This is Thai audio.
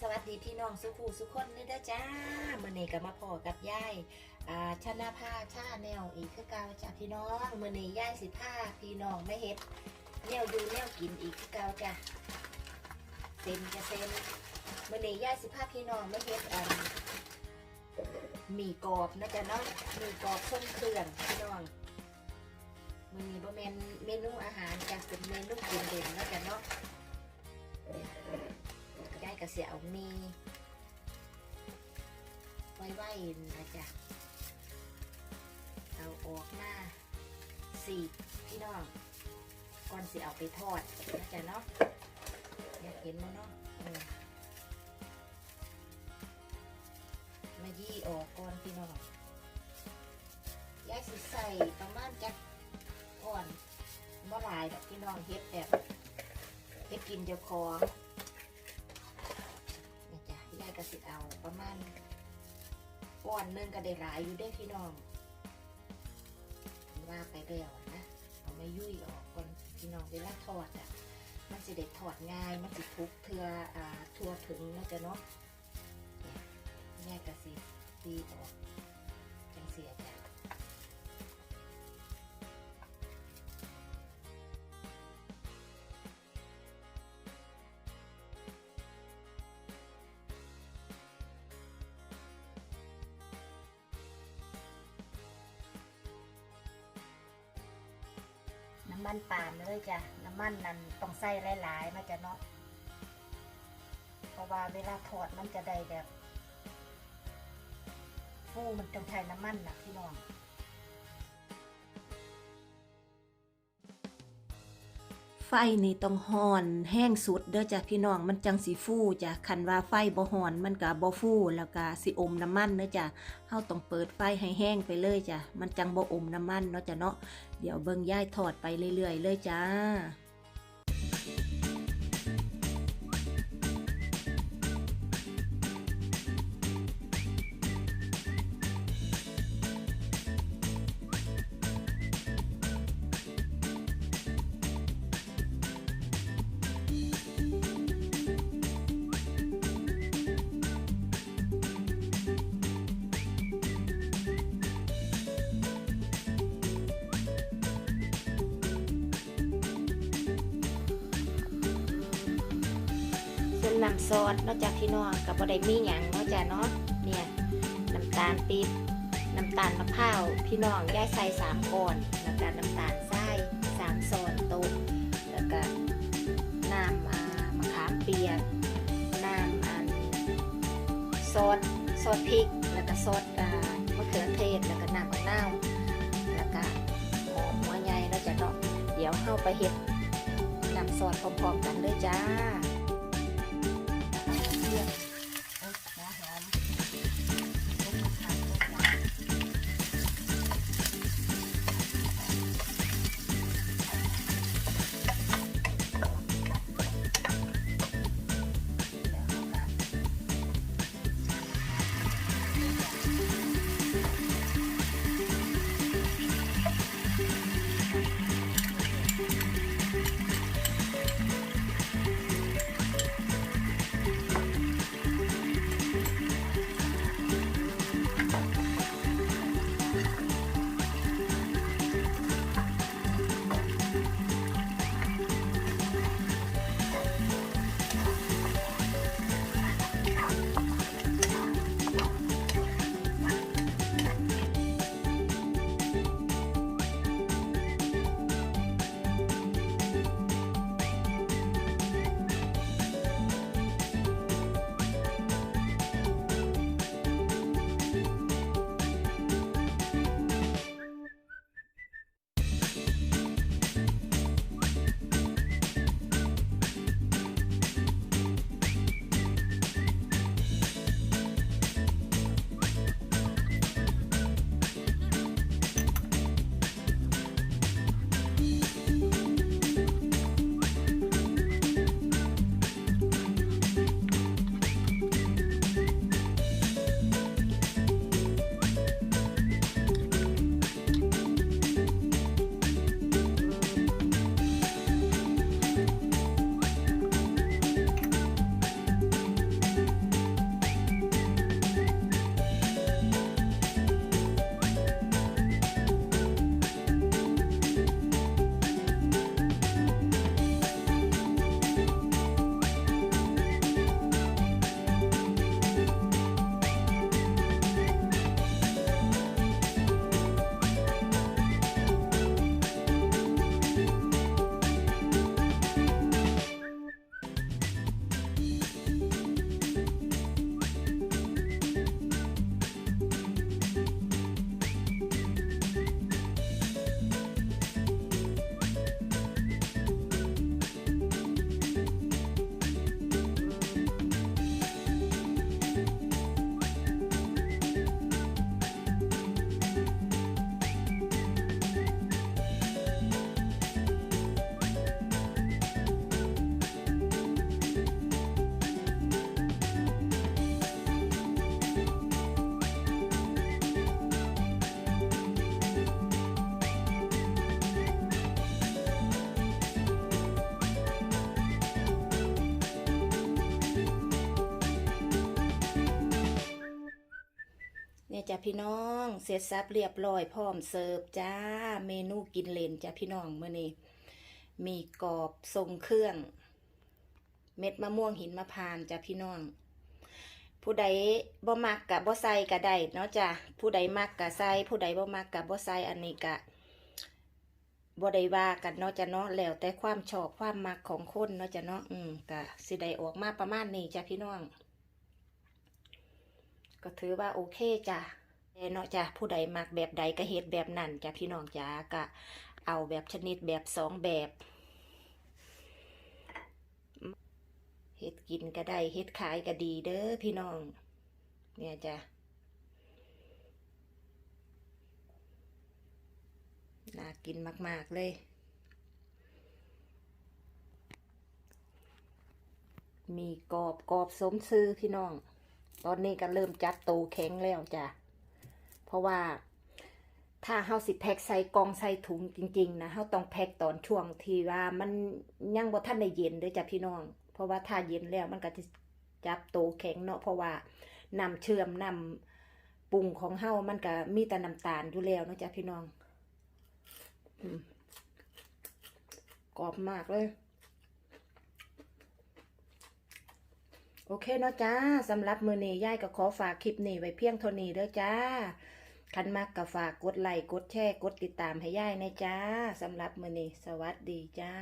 สวัสดีพี่น้องสุขูสุขคนนี่เด้อจ้ามื้อนี้ก็มาพอกับยายอ่าชนะภาชาแนวอีกคือเก่าจ้ะพี่น้องมื้อนี้ยายสิพาพี่น้องไม่เฮ็ดแนวอยู่แนวกินอีกคือเก่าจ้ะเซ็นจะเซ็นมื้อนี้ยายสิพาพี่น้องไม่เฮ็ดอันหมี่กรอบนะจ๊ะเนาะหมี่กรอบทรงเครื่องพี่น้องมื้อนี้บ่แม่นเมนูอาหารจ้ะเป็นเมนูกินเด่นนะจ๊ะเนาะ ก็เสียเอามีไว้ไว้นะจ๊ะเอาออกมาสี่พี่น้องก่อนสิเอาไปทอดนะจ๊ะเนาะอยากเห็นมั้เนาะมายี่ออกก่อนพี่น้องยายสิใส่ประมาณจักก่อนบ่หลายดอกพี่น้องเฮ็ดแบบเฮ็ดกินเจ้าของ สิเอาประมาณก้อนนึงก็ได้หลายอยู่ได้พี่น้องว่าไปแล้วนะเอาไม่ยุ่ยออกก่อนพี่น้องเวลาทอดอะมันจะเด็ดถอดง่าย มันสิทุกเทืออ่าทั่วถึงนะจ๊ะเนาะเนี่ยยายก็สิตีออกำมันปาล์มเลยจ้ะน้ำมันนั้นต้องใส่หลายๆนะจ๊ะเนาะเพราะว่าเวลาทอดมันจะได้แบบฟูมันต้องใช้น้ำมันนะพี่น้อง ไฟนี่ต้องห่อนแห้งสุดเด้อจ้ะพี่น้องมันจังสีฟูจ้ะคันว่าไฟบ่ห่อนมันก็บ่ฟูแล้วก็สิอมน้ำมันเด้อจ้ะเฮาต้องเปิดไฟให้แห้งไปเลยจ้ะมันจังบ่อมน้ำมันเนาะจ้ะเนาะเดี๋ยวเบิ่งย่ายทอดไปเรื่อยๆเลยจ้า เส้นน้ำซอสนอกจากพี่นองกับบะไดมีหยังเนอกจากเนาะเนี่ยน้ำตาลปี๊บน้ำตาลมะพร้าวพี่น้องย่ายใส่สามก้อนแล้วก็น้ำตาลทรายสามซอนโต๊ะแล้วก็น้ำอ่ามะขามเปียกน้ำอันซอสซอสพริกแล้วก็ซอสมะเขือเทศแล้วก็น้ำมะนาวแล้วก็หอมหัวใหญ่แล้วจะเนาะเดี๋ยวเข้าไปเฮ็ดน้ำซอสพร้อมๆกันเลยจ้า เเนี่ยจ้ะพี่น้องเสร็จสับเรียบร้อยพร้อมเสิร์ฟจ้าเมนูกินเลนจ้ะพี่น้องเมื้อนี้มีกรอบทรงเครื่อง เม็ดมะม่วงหินมะพร้านจ้ะพี่น้อง ผู้ใดบ่มักกะบ่ใส่กะได้เนาะจ้ะผู้ใดมักกะใส่ผู้ใดบ่มักกะบ่ใส่อันนี้กะบ่ได้ว่ากันเนาะจ้ะเนาะแล้วแต่ความชอบความมักของคนเนาะจ้ะเนาะอืมกะสิได้ออกมาประมาณนี้จ้ะพี่น้อง ก็ถือว่าโอเคจ้ะแต่เนาะจ้ะผู้ใดมักแบบใดก็เฮ็ดแบบนั้นจ้ะพี่น้องจ้ะก็เอาแบบชนิดแบบสองแบบเฮ็ดกินก็ได้เฮ็ดขายก็ดีเด้อพี่น้อง เนี่ยจ้ะน่ากินมาก ๆ เลย มีกรอบกรอบสมซื้อพี่น้อง ตอนนี้ก็เริ่มจับโตแข็งแล้วจ้ะ เพราะว่าถ้าเฮาสิแพ็คใส่กองใส่ถุงจริง ๆ นะเฮาต้องแพ็คตอนช่วงที่ว่ามันยังบ่ทันได้เย็นเด้อจ้ะพี่น้อง เพราะว่าถ้าเย็นแล้วมันก็จะจับโตแข็งเนาะเพราะว่าน้ำเชื่อมน้ำปรุงของเฮามันก็มีแต่น้ำตาลอยู่แล้วเนาะจ้ะพี่น้องอืมกรอบมากเลย โอเคเนาะจ้าสำหรับมือนี้ย่ายก็ขอฝากคลิปนี้ไว้เพียงเท่านี้เด้อจ้าคันมากก็ฝากกดไลค์กดแชร์กดติดตามให้ย่ายนะจ้าสำหรับมือนี้สวัสดีจ้า